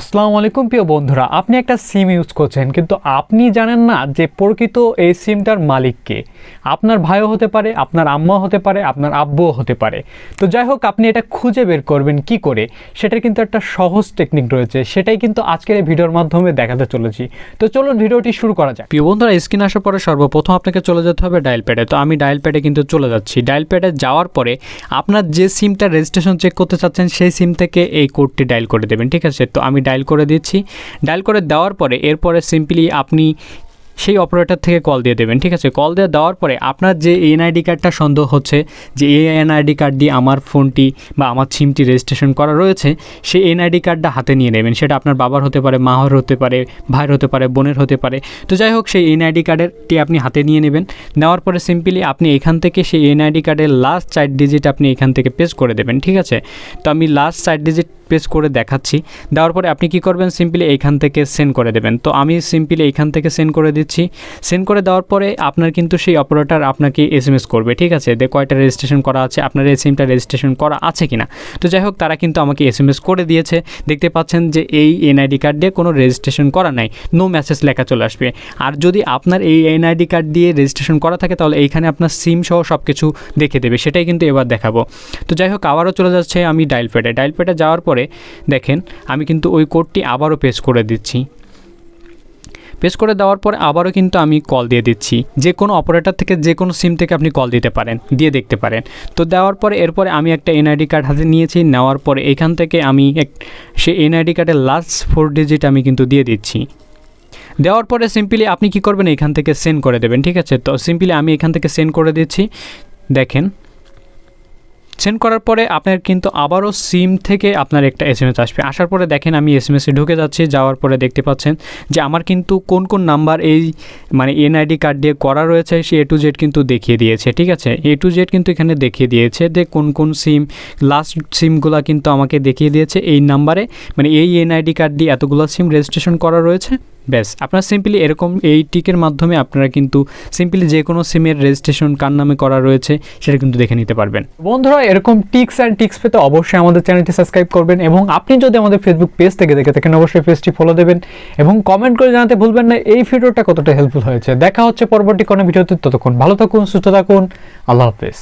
আসসালামু আলাইকুম, প্রিয় বন্ধুরা। আপনি একটা সিম ইউজ করছেন, কিন্তু আপনি জানেন না যে প্রকৃত এই সিমটার মালিক কে। আপনার ভাইও হতে পারে, আপনার আম্মাও হতে পারে, আপনার আব্বুও হতে পারে। তো যাই হোক, আপনি এটা খুঁজে বের করবেন কি করে, সেটার কিন্তু একটা সহজ টেকনিক রয়েছে। সেটাই কিন্তু আজকের এই ভিডিওর মাধ্যমে দেখাতে চলেছি। তো চলুন ভিডিওটি শুরু করা যাক। প্রিয় বন্ধুরা স্ক্রিন আসার পরে সর্বপ্রথম আপনাকে চলে যেতে হবে ডায়াল প্যাডে তো আমি ডায়াল প্যাডে কিন্তু চলে যাচ্ছি। ডায়াল প্যাডে যাওয়ার পরে আপনার যে সিমটা রেজিস্ট্রেশন চেক করতে চাচ্ছেন, সেই সিম থেকে এই কোডটি ডায়াল করে দেবেন, ঠিক আছে? তো আমি ডায়াল করে দিচ্ছি। ডায়াল করে দেওয়ার পরে এরপরে সিম্পলি আপনি সেই অপারেটর থেকে কল দিয়ে দেবেন, ঠিক আছে? কল দিয়ে দেওয়ার পরে আপনার যে এনআইডি কার্ডটা সন্দেহ হচ্ছে, যে এই এনআইডি কার্ড দিয়ে আমার ফোনটি বা আমার সিমটি রেজিস্ট্রেশন করা রয়েছে, সেই এনআইডি কার্ডটা হাতে নিয়ে নেবেন। সেটা আপনার বাবার হতে পারে মাহর হতে পারে, ভাইয়ের হতে পারে, বোনের হতে পারে। তো যাই হোক, সেই এনআইডি কার্ডেরটি আপনি হাতে নিয়ে নেবেন। নেওয়ার পরে সিম্পলি আপনি এখান থেকে সেই এনআইডি কার্ডের লাস্ট চার ডিজিট আপনি এখান থেকে পেস্ট করে দেবেন, ঠিক আছে? তো আমি লাস্ট চার ডিজিট পেস্ট করে দেখাচ্ছি। দেওয়ার পরে আপনি কি করবেন? সিম্পলি এইখান থেকে সেন্ড করে দেবেন। তো আমি সিম্পলি এইখান থেকে সেন্ড করে দিচ্ছি। সেন্ড করে দেওয়ার পরে আপনার কিন্তু সেই অপারেটর আপনাকে এস এম এস করবে, ঠিক আছে? দে কয়টা রেজিস্ট্রেশন করা আছে, আপনার এই সিমটা রেজিস্ট্রেশন করা আছে কিনা? তো যাই হোক, তারা কিন্তু আমাকে এস এম এস করে দিয়েছে। দেখতে পাচ্ছেন যে এই এনআইডি কার্ড দিয়ে কোনো রেজিস্ট্রেশন করা নাই। নো মেসেজ লেখা চলে আসবে। আর যদি আপনার এই এনআইডি কার্ড দিয়ে রেজিস্ট্রেশন করা থাকে, তাহলে এইখানে আপনার সিম সহ সব কিছু দেখে দেবে। সেটাই কিন্তু এবার দেখাবো। তো যাই হোক, আবারও চলে যাচ্ছে আমি ডাইল প্যাডে যাওয়ার পরে দেখেন, আমি কিন্তু ওই কোডটি আবারও পেস্ট করে দিচ্ছি। পেস্ট করে দেওয়ার পরে আবারও কিন্তু আমি কল দিয়ে দিচ্ছি। যে কোনো অপারেটর থেকে যে কোনো সিম থেকে আপনি কল দিতে পারেন, দিয়ে দেখতে পারেন। তো দেওয়ার পরে এরপরে আমি একটা এনআইডি কার্ড হাতে নিয়েছি, নেওয়ার পরে এখান থেকে আমি এক, সেই এনআইডি কার্ডের লাস্ট ফোর ডিজিট আমি কিন্তু দিয়ে দিচ্ছি। দেওয়ার পরে সিম্পলি আপনি কি করবেন? এখান থেকে সেন্ড করে দেবেন, ঠিক আছে? তো সিম্পলি আমি এখান থেকে সেন্ড করে দিচ্ছি। দেখেন সেন্ড করার পরে আপনার কিন্তু আবারও সিম থেকে আপনার একটা এস আসবে। আসার পরে দেখেন আমি এস এম এসে ঢুকে যাচ্ছি, যাওয়ার পরে দেখতে পাচ্ছেন যে আমার কিন্তু কোন কোন নাম্বার এই মানে এনআইডি কার্ড দিয়ে করা রয়েছে, সে এ টু জেড কিন্তু দেখিয়ে দিয়েছে, ঠিক আছে? এ টু জেড কিন্তু এখানে দেখিয়ে দিয়েছে যে কোন কোন সিম লাস্ট সিমগুলো কিন্তু আমাকে দেখিয়ে দিয়েছে। এই নাম্বারে মানে এই এনআইডি কার্ড দিয়ে এতগুলো সিম রেজিস্ট্রেশন করা রয়েছে। ব্যাস, আপনার সিম্পলি এরকম এই টিকের মাধ্যমে আপনারা কিন্তু সিম্পলি যে কোনো সিমের রেজিস্ট্রেশন কার নামে করা রয়েছে, সেটা কিন্তু দেখে নিতে পারবেন। বন্ধুরা, এরকম টিক্স অ্যান্ড টিক্স পেতে অবশ্যই আমাদের চ্যানেলটি সাবস্ক্রাইব করবেন এবং আপনি যদি আমাদের ফেসবুক পেজ থেকে দেখে থাকেন, অবশ্যই পেজটি ফলো দেবেন এবং কমেন্ট করে জানাতে ভুলবেন না, এই ভিডিওটা কতটা হেল্পফুল হয়েছে। দেখা হচ্ছে পরবর্তী কোনো ভিডিওতে, ততক্ষণ ভালো থাকুন, সুস্থ থাকুন, আল্লাহ হাফেজ।